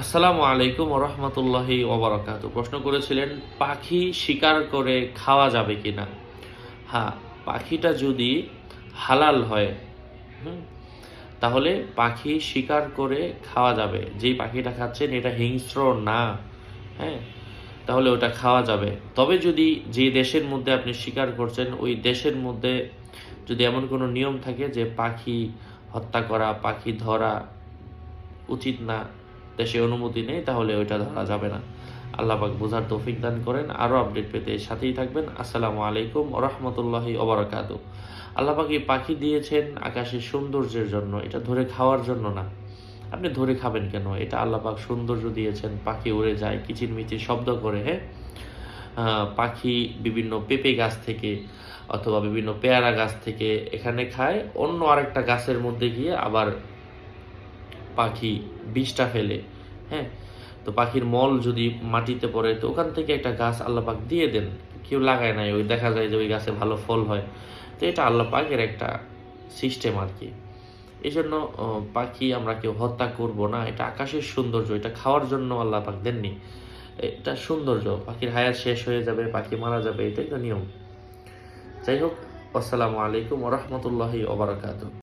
আসসালামু আলাইকুম রহমতুল্লাহি ওবরাকাত প্রশ্ন করেছিলেন, পাখি শিকার করে খাওয়া যাবে কি না হ্যাঁ পাখিটা যদি হালাল হয় তাহলে পাখি শিকার করে খাওয়া যাবে। যেই পাখিটা খাচ্ছেন, এটা হিংস্র না হ্যাঁ তাহলে ওটা খাওয়া যাবে। তবে যদি যে দেশের মধ্যে আপনি শিকার করছেন, ওই দেশের মধ্যে যদি এমন কোনো নিয়ম থাকে যে পাখি হত্যা করা, পাখি ধরা উচিত না দেশে অনুমতি নেই, তাহলে ওইটা ধরা যাবে না। আল্লাহ পাক বোঝার তৌফিক দান করেন। আরও আপডেট পেতে সাথেই থাকবেন। আসসালামু আলাইকুম রহমতুল্লাহি ওবরাকাতু আল্লাহ পাক এই পাখি দিয়েছেন আকাশের সৌন্দর্যের জন্য। এটা ধরে খাওয়ার জন্য না। আপনি ধরে খাবেন কেন? এটা আল্লাহ পাক সৌন্দর্য দিয়েছেন। পাখি উড়ে যায়, কিচিরমিচির শব্দ করে হ্যাঁ? পাখি বিভিন্ন পেঁপে গাছ থেকে অথবা বিভিন্ন পেয়ারা গাছ থেকে এখানে খায়। অন্য আরেকটা গাছের মধ্যে গিয়ে আবার পাখি বিষটা ফেলে হ্যাঁ? তো পাখির মল যদি মাটিতে পড়ে, তো ওখান থেকে একটা গাছ আল্লাহ পাক দিয়ে দেন। কেউ লাগায় নাই, ওই দেখা যায় যে ওই গাছে ভালো ফল হয়। তো এটা আল্লাহ পাকের একটা সিস্টেম আর কি। এই জন্য পাখি আমরা কেউ হত্যা করব না। এটা আকাশের সৌন্দর্য, এটা খাওয়ার জন্য আল্লাহ পাক দেননি। এটা সৌন্দর্য, পাখির হায়াত শেষ হয়ে যাবে, পাখি মারা যাবে, এটাই একটা নিয়ম। যাই হোক, আসসালামু আলাইকুম রহমতুল্লাহি ওবরাকাতু